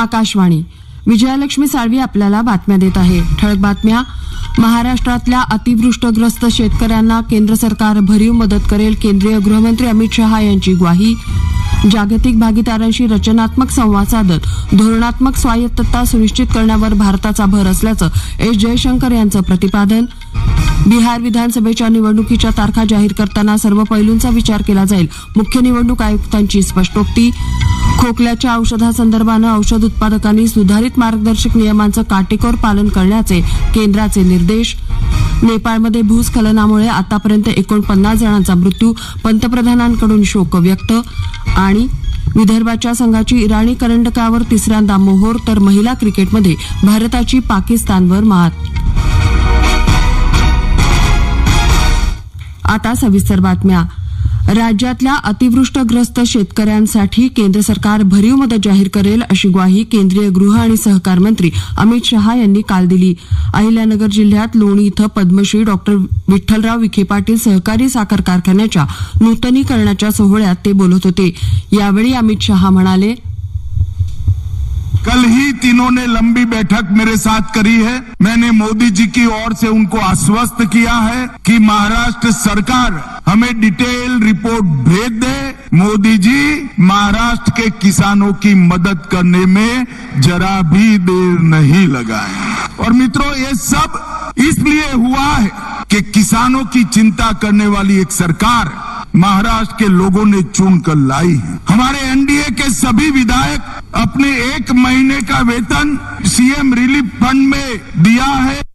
आकाशवाणी. विजयालक्ष्मी साळवी आपल्याला बातम्या देत आहे. ठळक बातम्या. महाराष्ट्रातल्या अतिवृष्टग्रस्त शेतकऱ्यांना केंद्र सरकार भरीव मदत करेल केंद्रीय गृहमंत्री अमित शहा यांची ग्वाही. जागतिक भागीदारांशी रचनात्मक संवाद साधत धोरणात्मक स्वायत्तता सुनिश्चित करण्यावर भारताचा भर असल्याचं एस जयशंकर यांचं प्रतिपादन. बिहार विधानसभेच्या निवडणुकीच्या तारखा जाहीर करताना सर्व पैलूंचा विचार केला जाईल. मुख्य निवडणूक आयुक्तांची स्पष्टोक्ती. खोकल्याच्या औषधासंदर्भानं औषध उत्पादकांनी सुधारित मार्गदर्शक नियमांचं काटेकोर पालन करण्याचे केंद्राचे निर्देश. नेपाळमध्ये भूस्खलनामुळे आतापर्यंत एकोणपन्नास जणांचा मृत्यू पंतप्रधानांकडून शोक व्यक्त आणि विदर्भाच्या संघाची इराणी करंडकावर तिसऱ्यांदा मोहोर तर महिला क्रिकेटमध्ये भारताची पाकिस्तानवर मात आता सविस्तर बातम्या. राज्यातल्या अतिवृष्टग्रस्त शेतकऱ्यांसाठी केंद्र सरकार भरीव मदत जाहीर करेल अशी ग्वाही केंद्रीय गृह आणि सहकार मंत्री अमित शहा यांनी काल दिली. अहिल्यानगर जिल्ह्यात लोणी इथं पद्मश्री डॉक्टर विठ्ठलराव विखे पाटील सहकारी साखर कारखान्याच्या नूतनीकरणाच्या सोहळ्यात ते बोलत होते. यावेळी अमित शहा म्हणाले कल ही तीनों ने लंबी बैठक मेरे साथ करी है। मैंने मोदी जी की ओर से उनको आश्वस्त किया है कि महाराष्ट्र सरकार हमें डिटेल रिपोर्ट भेज दे। मोदी जी, महाराष्ट्र के किसानों की मदद करने में जरा भी देर नहीं लगाए। और मित्रों, ये सब इसलिए हुआ है कि किसानों की चिंता करने वाली एक सरकार महाराष्ट्र के लोगों ने चुन कर लाई है। हमारे एनडीए के सभी विधायक अपने एक महीने का वेतन सीएम रिलीफ फंड में दिया है।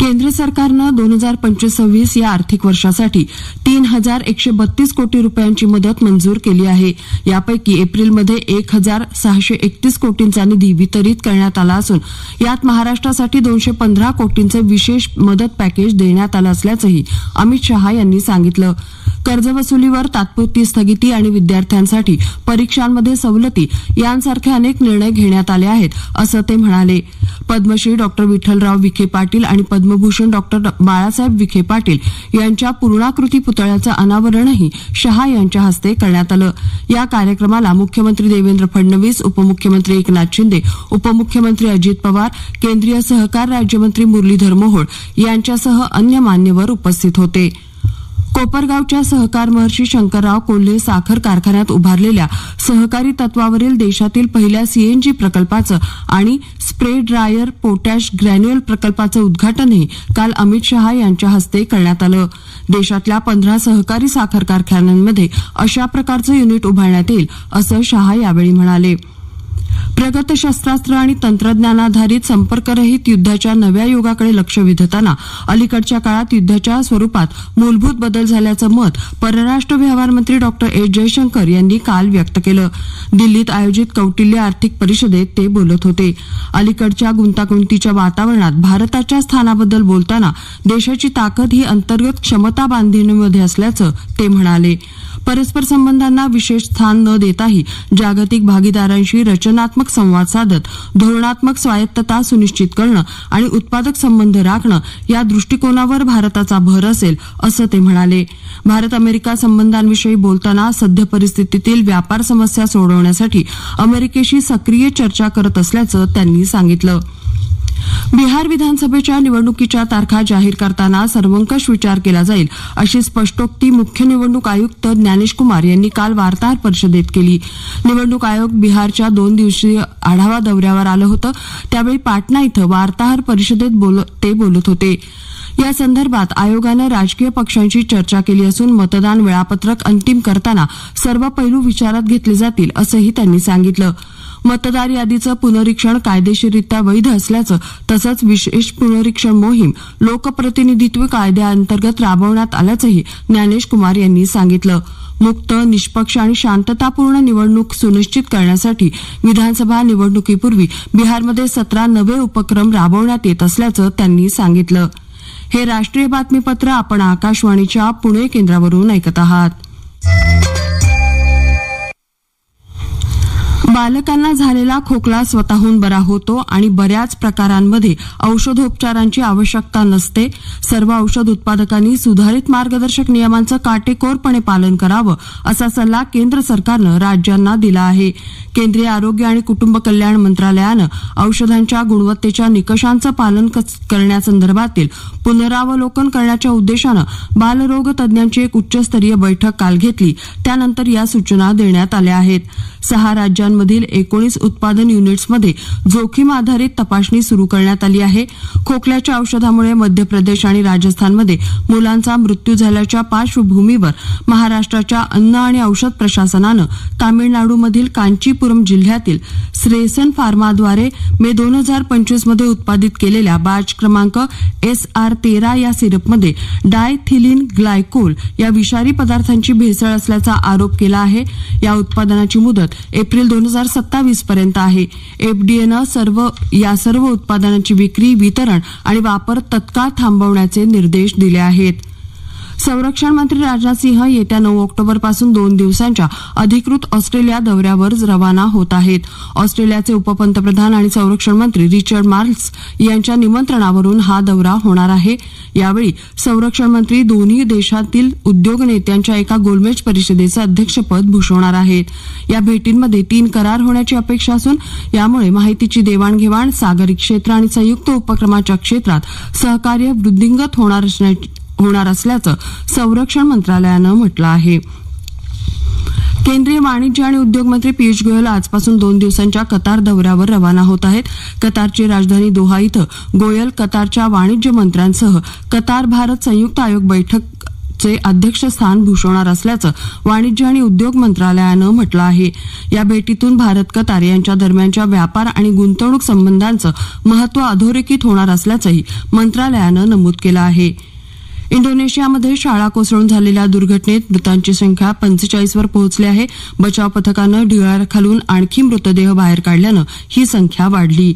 केंद्र सरकारनं दोन हजार पंचवीस सव्वीस या आर्थिक वर्षासाठी तीन हजार एकशे बत्तीस कोटी रुपयांची मदत मंजूर केली आहे. यापैकी एप्रिलमध्ये एक हजार सहाशे एकतीस कोटींचा निधी वितरित करण्यात आला असून यात महाराष्ट्रासाठी दोनशे पंधरा कोटींचं विशेष मदत पॅकेज देण्यात आलं असल्याचंही अमित शहा यांनी सांगितलं. कर्जवसुलीवर तात्पुरती स्थगिती आणि विद्यार्थ्यांसाठी परीक्षांमध्ये सवलती यांसारखे अनेक निर्णय घेण्यात आले आहेत असं ते म्हणाले. पद्मश्री डॉक्टर विठ्ठलराव विखे पाटील आणि पद्मभूषण डॉक्टर बाळासाहेब विखे पाटील यांच्या पूर्णाकृती पुतळ्याचं अनावरणही शहा यांच्या हस्ते करण्यात आलं. या कार्यक्रमाला मुख्यमंत्री देवेंद्र फडणवीस उपमुख्यमंत्री एकनाथ शिंदे उपमुख्यमंत्री अजित पवार केंद्रीय सहकार राज्यमंत्री मुरलीधर मोहोळ यांच्यासह अन्य मान्यवर उपस्थित होते. कोपरगावच्या सहकार महर्षी शंकरराव कोल्हे साखर कारखान्यात उभारलेल्या सहकारी तत्वावरील देशातील पहिल्या सीएनजी प्रकल्पाचं आणि स्प्रे ड्रायर पोटॅश ग्रॅन्युअल प्रकल्पाचं उद्घाटनही काल अमित शहा यांच्या हस्ते करण्यात आलं. देशातल्या पंधरा सहकारी साखर कारखान्यांमध्ये अशा प्रकारचं युनिट उभारण्यात येईल असं शहा यावेळी म्हणाले. प्रगत शस्त्रास्त्र आणि तंत्रज्ञानाधारित संपर्करहित युद्धाच्या नव्या युगाकडे लक्ष वेधताना अलीकडच्या काळात युद्धाच्या स्वरूपात मूलभूत बदल झाल्याचं मत परराष्ट्र व्यवहार मंत्री डॉक्टर एस जयशंकर यांनी काल व्यक्त केलं. दिल्लीत आयोजित कौटिल्य आर्थिक परिषदेत ते बोलत होते. अलीकडच्या गुंतागुंतीच्या वातावरणात भारताच्या स्थानाबद्दल बोलताना देशाची ताकद ही अंतर्गत क्षमता बांधणीमध्ये असल्याचं ते म्हणाले. परस्पर संबंधांना विशेष स्थान न देताही जागतिक भागीदारांशी रचनात्मक संवाद साधत धोरणात्मक स्वायत्तता सुनिश्चित करणं आणि उत्पादक संबंध राखणं या दृष्टिकोनावर भारताचा भर असेल असं ते म्हणाले. भारत अमेरिका संबंधांविषयी बोलताना सद्य परिस्थितीतील व्यापार समस्या सोडवण्यासाठी अमेरिकेशी सक्रिय चर्चा करत असल्याचं त्यांनी सांगितलं. बिहार विधानसभेच्या निवडणुकीच्या तारखा जाहीर करताना सर्वंकष विचार केला जाईल अशी स्पष्टोक्ती मुख्य निवडणूक आयुक्त ज्ञानेश कुमार यांनी काल वार्ताहर परिषदेत केली. निवडणूक आयोग बिहारच्या दोन दिवसीय आढावा दौऱ्यावर आलं होतं त्यावेळी पाटणा इथं वार्ताहर परिषदेत बोल- ते बोलत होते. या संदर्भात आयोगानं राजकीय पक्षांशी चर्चा केली असून मतदान वेळापत्रक अंतिम करताना सर्व पैलू विचारात घेतले जातील असंही त्यांनी सांगितलं. मतदार यादीचं पुनरीक्षण कायदेशीररित्या वैध असल्याचं तसंच विशेष पुनरीक्षण मोहीम लोकप्रतिनिधित्व कायद्याअंतर्गत राबवण्यात आल्याचंही ज्ञानेश कुमार यांनी सांगितलं. मुक्त निष्पक्ष आणि शांततापूर्ण निवडणूक सुनिश्चित करण्यासाठी विधानसभा निवडणुकीपूर्वी बिहारमध्ये सतरा नवे उपक्रम राबवण्यात येत असल्याचं त्यांनी सांगितलं. हे राष्ट्रीय बातमीपत्र आपण आकाशवाणीच्या पुणे केंद्रावरून ऐकत आहात. बालकांना झालेला खोकला स्वतःहून बरा होतो आणि बऱ्याच प्रकारांमध्ये औषधोपचारांची आवश्यकता नसते. सर्व औषध उत्पादकांनी सुधारित मार्गदर्शक नियमांचं काटेकोरपणे पालन करावं असा सल्ला केंद्र सरकारनं राज्यांना दिला आहे. केंद्रीय आरोग्य आणि कुटुंब कल्याण मंत्रालयानं औषधांच्या गुणवत्तेच्या निकषांचं पालन करण्यासंदर्भातील पुनरावलोकन करण्याच्या उद्देशानं बालरोग तज्ज्ञांची एक उच्चस्तरीय बैठक काल घेतली. त्यानंतर या सूचना देण्यात आल्या आहेत. सहा राज्यांमध्ये राज्यांमधील एकोणीस उत्पादन युनिट्समध्ये जोखीम आधारित तपासणी सुरू करण्यात आली आहे. खोकल्याच्या औषधामुळे मध्य प्रदेश आणि राजस्थानमध्ये मुलांचा मृत्यू झाल्याच्या पार्श्वभूमीवर महाराष्ट्राच्या अन्न आणि औषध प्रशासनानं तामिळनाडूमधील कांचीपुरम जिल्ह्यातील श्रेसन फार्माद्वारे मे दोन हजार पंचवीसमध्ये उत्पादित केलेल्या बॅच क्रमांक एस आर तेरा या सिरपमध्ये डायथिलिन ग्लायकोल या विषारी पदार्थांची भेसळ असल्याचा आरोप केला आहे. या उत्पादनाची मुदत एप्रिल दोन हजार सत्तावीस पर्यंत आहे. एफडीएनं सर्व या सर्व उत्पादनांची विक्री वितरण आणि वापर तत्काळ थांबवण्याचे निर्देश दिले आहेत. संरक्षण मंत्री राजनाथ सिंह येत्या नऊ ऑक्टोबरपासून दोन दिवसांच्या अधिकृत ऑस्ट्रेलिया दौऱ्यावर रवाना होत आहेत. ऑस्ट्रेलियाचे उपपंतप्रधान आणि संरक्षण मंत्री रिचर्ड मार्ल्स यांच्या निमंत्रणावरून हा दौरा होणार आहे. यावेळी संरक्षण मंत्री दोन्ही देशातील उद्योग नेत्यांच्या एका गोलमेज परिषदेचं अध्यक्षपद भूषवणार आहेत. या भेटींमध्ये तीन करार होण्याची अपेक्षा असून यामुळे माहितीची देवाणघेवाण सागरी क्षेत्र आणि संयुक्त उपक्रमाच्या क्षेत्रात सहकार्य वृद्धिंगत होणार असण्याची होणार असल्याचं संरक्षण मंत्रालयानं म्हटलं आहे. केंद्रीय वाणिज्य आणि उद्योग मंत्री पियुष गोयल आजपासून दोन दिवसांच्या कतार दौऱ्यावर रवाना होत आहेत. कतारची राजधानी दोहा इथं गोयल कतारच्या वाणिज्य मंत्र्यांसह कतार भारत संयुक्त आयोग बैठक चे अध्यक्षस्थान भूषवणार असल्याचं वाणिज्य आणि उद्योग मंत्रालयानं म्हटलं आहे. या भेटीतून भारत कतार यांच्या दरम्यानच्या व्यापार आणि गुंतवणूक संबंधांचं महत्त्व अधोरेखित होणार असल्याचंही मंत्रालयानं नमूद केलं आहे. इंडोनेशियामध्ये शाळा कोसळून झालेल्या दुर्घटनेत मृतांची संख्या पंचेचाळीस वर पोहोचली आहे. बचाव पथकानं खालून आणखी मृतदेह बाहेर काढल्यानं ही संख्या वाढली.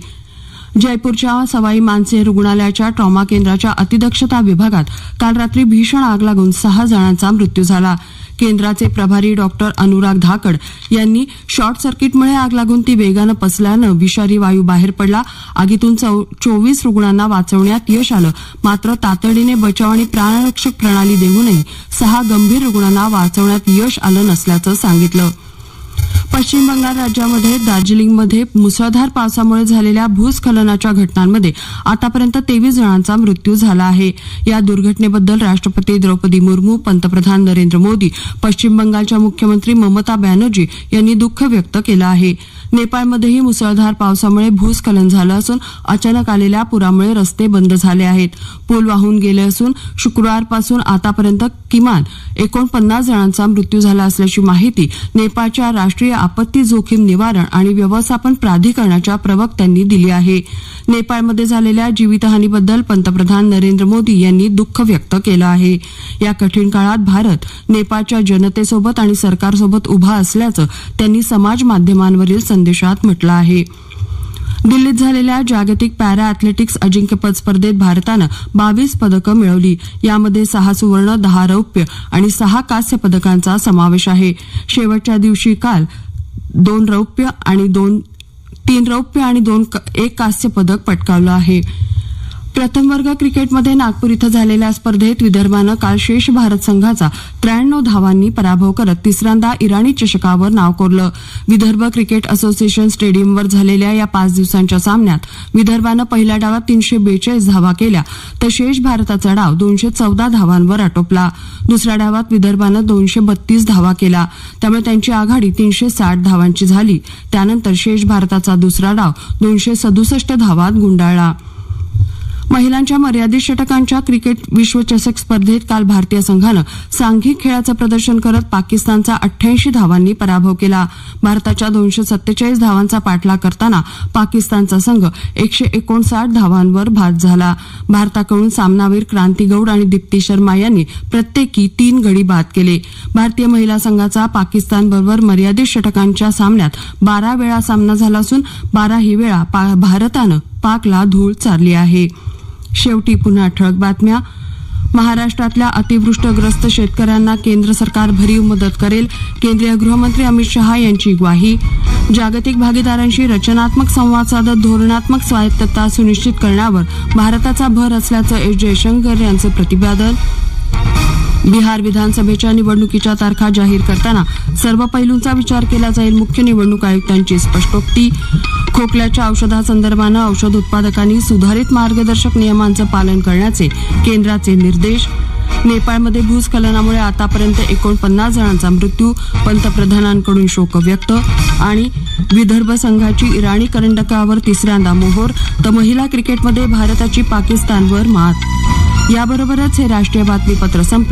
जयपूरच्या सवाई मानसिंह रुग्णालयाच्या ट्रॉमा केंद्राच्या अतिदक्षता विभागात काल रात्री भीषण आग लागून सहा जणांचा मृत्यू झाला. केंद्राचे प्रभारी डॉक्टर अनुराग धाकड यांनी शॉर्ट सर्किटमुळे आग लागून ती वेगानं पसल्यानं विषारी वायू बाहेर पडला. आगीतून चोवीस रुग्णांना वाचवण्यात यश आलं. मात्र तातडीने बचाव आणि प्राणरक्षक प्रणाली देऊनही सहा गंभीर रुग्णांना वाचवण्यात यश आलं नसल्याचं सांगितलं. पश्चिम बंगाल राज्यामध्ये दार्जिलिंगमध्ये मुसळधार पावसामुळे झालेल्या भूस्खलनाच्या घटनांमध्ये आतापर्यंत तेवीस जणांचा मृत्यू झाला आहे. या दुर्घटनेबद्दल राष्ट्रपती द्रौपदी मुर्मू पंतप्रधान नरेंद्र मोदी पश्चिम बंगालच्या मुख्यमंत्री ममता बॅनर्जी यांनी दुःख व्यक्त केलं आहे. नेपाळमध्येही मुसळधार पावसामुळे भूस्खलन झालं असून अचानक आलेल्या पुरामुळे रस्ते बंद झाले आहेत. पूल वाहून गेले असून शुक्रवारपासून आतापर्यंत किमान एकोणपन्नास जणांचा मृत्यू झाला असल्याची माहिती नेपाळच्या राष्ट्रीय आपत्ती जोखीम निवारण आणि व्यवस्थापन प्राधिकरणाच्या प्रवक्त्यांनी दिली आहे. नेपाळमध्ये झालेल्या जीवितहानीबद्दल पंतप्रधान नरेंद्र मोदी यांनी दुःख व्यक्त केलं आहे. या कठीण काळात भारत नेपाळच्या जनतेसोबत आणि सरकारसोबत उभा असल्याचं त्यांनी समाज माध्यमांवरील संदेशात म्हटलं आहे. दिल्लीत झालेल्या जागतिक पॅरा अॅथलेटिक्स अजिंक्यपद स्पर्धेत भारतानं बावीस पदकं मिळवली. यामध्ये सहा सुवर्ण दहा रौप्य आणि सहा कांस्य पदकांचा समावेश आहे. शेवटच्या दिवशी काल दोन रौप्य आणि दोन तीन रौप्य आणि दोन एक कांस्य पदक पटकावलं आहे. प्रथम वर्ग क्रिकेटमध्ये नागपूर इथं झालेल्या स्पर्धेत विदर्भानं काल शेष भारत संघाचा त्र्याण्णव धावांनी पराभव करत तिसऱ्यांदा इराणी चषकावर नाव कोरलं. विदर्भ क्रिकेट असोसिएशन स्टेडियमवर झालेल्या या पाच दिवसांच्या सामन्यात विदर्भानं पहिल्या डावात तीनशे बेचाळीस धावा केल्या तर शेष भारताचा डाव दोनशे चौदा धावांवर आटोपला. दुसऱ्या डावात विदर्भानं दोनशे बत्तीस धावा केला त्यामुळे त्यांची आघाडी तीनशे साठ धावांची झाली. त्यानंतर शेष भारताचा दुसरा डाव दोनशे सदुसष्ट धावात गुंडाळला. महिलांच्या मर्यादित षटकांच्या क्रिकेट विश्वचषक स्पर्धेत काल भारतीय संघानं सांघिक खेळाचं प्रदर्शन करत पाकिस्तानचा अठ्ठ्याऐंशी धावांनी पराभव केला. भारताच्या दोनशे सत्तेचाळीस धावांचा पाठलाग करताना पाकिस्तानचा संघ एकशे एकोणसाठ धावांवर बाद झाला. भारताकडून सामनावीर क्रांती गौड आणि दीप्ती शर्मा यांनी प्रत्येकी तीन गडी बाद केले. भारतीय महिला संघाचा पाकिस्तानबरोबर मर्यादित षटकांच्या सामन्यात बारा वेळा सामना झाला असून बाराही वेळा भारतानं पाकला धूळ चारली आहे. शेवटी पुन्हा ठळक बातम्या. महाराष्ट्रातल्या अतिवृष्टग्रस्त शेतकऱ्यांना केंद्र सरकार भरीव मदत करेल. केंद्रीय गृहमंत्री अमित शहा यांची ग्वाही. जागतिक भागीदारांशी रचनात्मक संवाद साधत धोरणात्मक स्वायत्तता सुनिश्चित करण्यावर भारताचा भर असल्याचं एस जयशंकर यांचं प्रतिपादन. बिहार विधानसभेच्या निवडणुकीच्या तारखा जाहीर करताना सर्व पैलूंचा विचार केला जाईल मुख्य निवडणूक आयुक्तांची स्पष्टोक्ती. खोकल्याच्या औषधासंदर्भानं औषध उत्पादकांनी सुधारित मार्गदर्शक नियमांचं पालन करण्याचे केंद्राचे निर्देश. नेपाळमध्ये भूस्खलनामुळे आतापर्यंत एकोणपन्नास जणांचा मृत्यू पंतप्रधानांकडून शोक व्यक्त आणि विदर्भ संघाची इराणी करंडकावर तिसऱ्यांदा मोहोर तर महिला क्रिकेटमध्ये भारताची पाकिस्तानवर मात. याबरोबरच हे राष्ट्रीय बातमीपत्र संपलं.